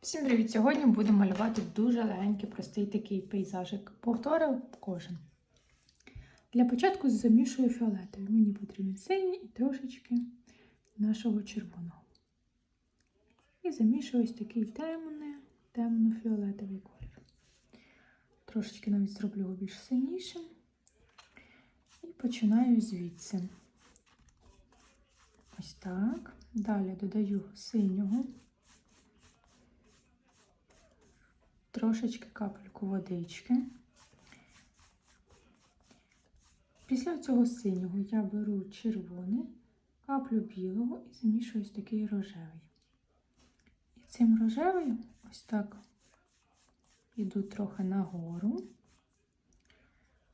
Всім привіт! Сьогодні будемо малювати дуже легенький, простий такий пейзажик. Повторив кожен. Для початку замішую фіолетовий. Мені потрібен синій і трошечки нашого червоного. І замішую ось такий темний, темно-фіолетовий колір. Трошечки навіть зроблю його більш синішим. І починаю звідси. Ось так. Далі додаю синього. Трошечки капельку водички. Після цього синього я беру червоний, каплю білого і замішую ось такий рожевий. І цим рожевим ось так іду трохи нагору,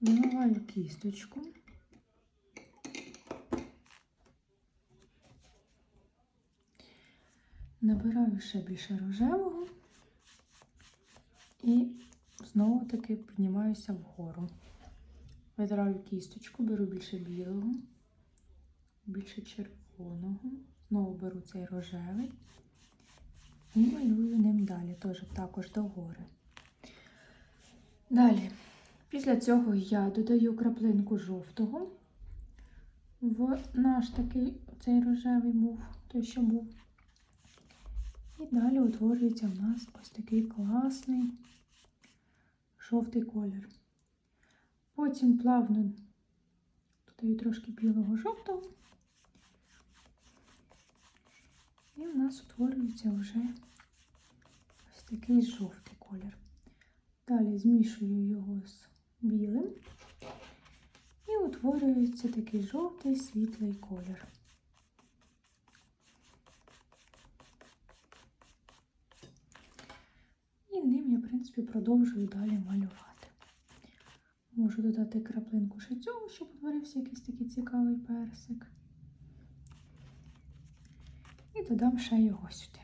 вимиваю кісточку. Набираю ще більше рожевого. І знову таки піднімаюся вгору. Витираю кісточку, беру більше білого, більше червоного. Знову беру цей рожевий і малюю ним далі, теж також догори. Далі, після цього я додаю краплинку жовтого. В наш такий цей рожевий був, той, що був. І далі утворюється в нас ось такий класний жовтий колір. Потім плавно додаю трошки білого жовтого. І в нас утворюється вже ось такий жовтий колір. Далі змішую його з білим і утворюється такий жовтий світлий колір. І ним я, в принципі, продовжую далі малювати. Можу додати краплинку ще цього, щоб утворився якийсь такий цікавий персик. І додам ще його сюди.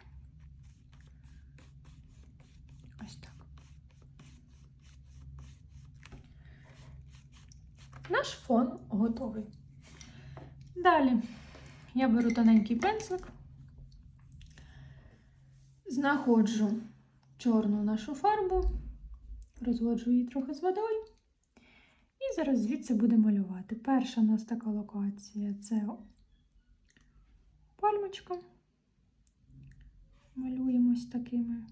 Ось так. Наш фон готовий. Далі я беру тоненький пензлик, знаходжу чорну нашу фарбу, розводжу її трохи з водою. І зараз звідси буде малювати. Перша у нас така локація це пальмочка. Малюємо ось такими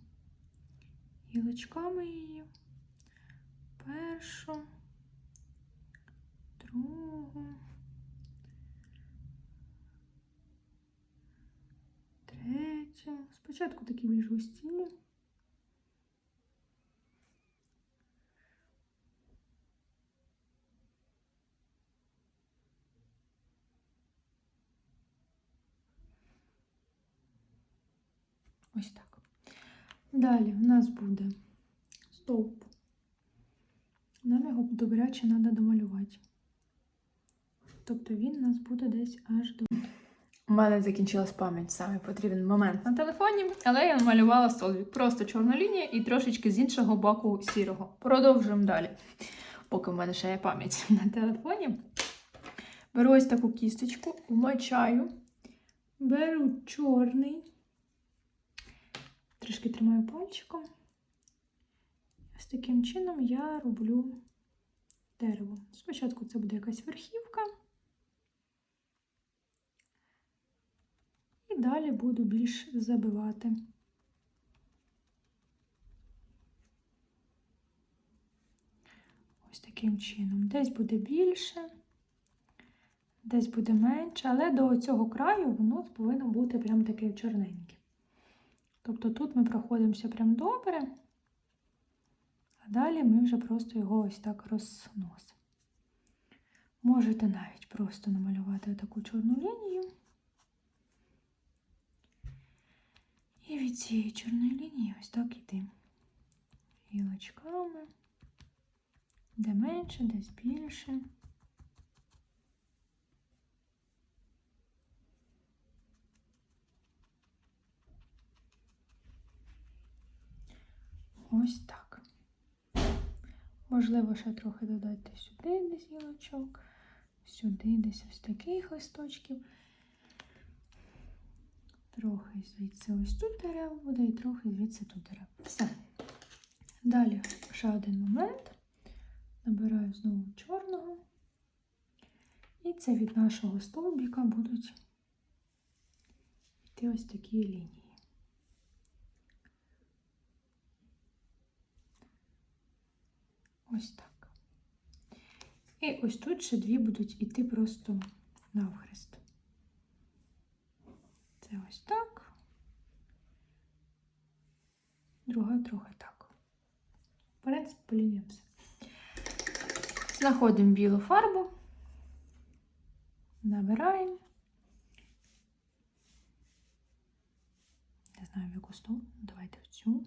гілочками її. Першу, другу, третю. Спочатку такі більш густі. Ось так. Далі в нас буде стовп. Нам його добряче треба домалювати. Тобто він у нас буде десь аж до. У мене закінчилась пам'ять, саме потрібен момент на телефоні, але я намалювала столбик. Просто чорна лінія і трошечки з іншого боку сірого. Продовжуємо далі. Поки в мене ще є пам'ять на телефоні. Беру ось таку кісточку, вмочаю, беру чорний. Трішки тримаю пальчиком. Ось таким чином я роблю дерево. Спочатку це буде якась верхівка. І далі буду більш забивати. Ось таким чином. Десь буде більше, десь буде менше, але до цього краю воно повинно бути прям таке чорненьке. Тобто тут ми проходимося прям добре, а далі ми вже просто його ось так розносимо. Можете навіть просто намалювати таку чорну лінію. І від цієї чорної лінії ось так іти гілочками, де менше, десь більше. Ось так. Можливо, ще трохи додати сюди десь гілочок, сюди десь ось таких листочків. Трохи звідси ось тут дерева буде і трохи звідси тут дерева. Все. Далі ще один момент. Набираю знову чорного. І це від нашого стовбіка будуть йти ось такі лінії. Ось так. І ось тут ще дві будуть іти просто навхрест. Це ось так. Друга трохи так. В принципі, все. Знаходимо білу фарбу, набираємо. Не знаю, в яку сторону. Давайте в цю.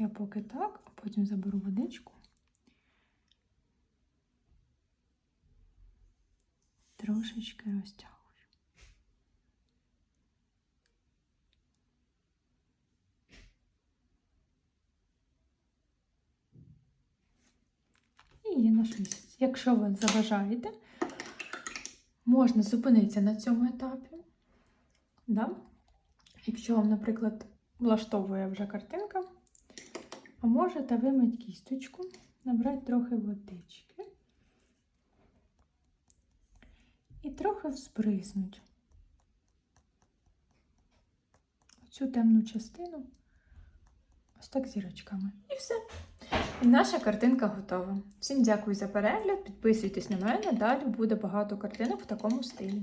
Я поки так, а потім заберу водичку. Трошечки розтягую. І є наш місяць. Якщо ви забажаєте, можна зупинитися на цьому етапі. Да? Якщо вам, наприклад, влаштовує вже картинка, можете вимити кісточку, набрати трохи водички і трохи всприснуть цю темну частину ось так зірочками. І все. І наша картинка готова. Всім дякую за перегляд. Підписуйтесь на мене, далі буде багато картинок в такому стилі.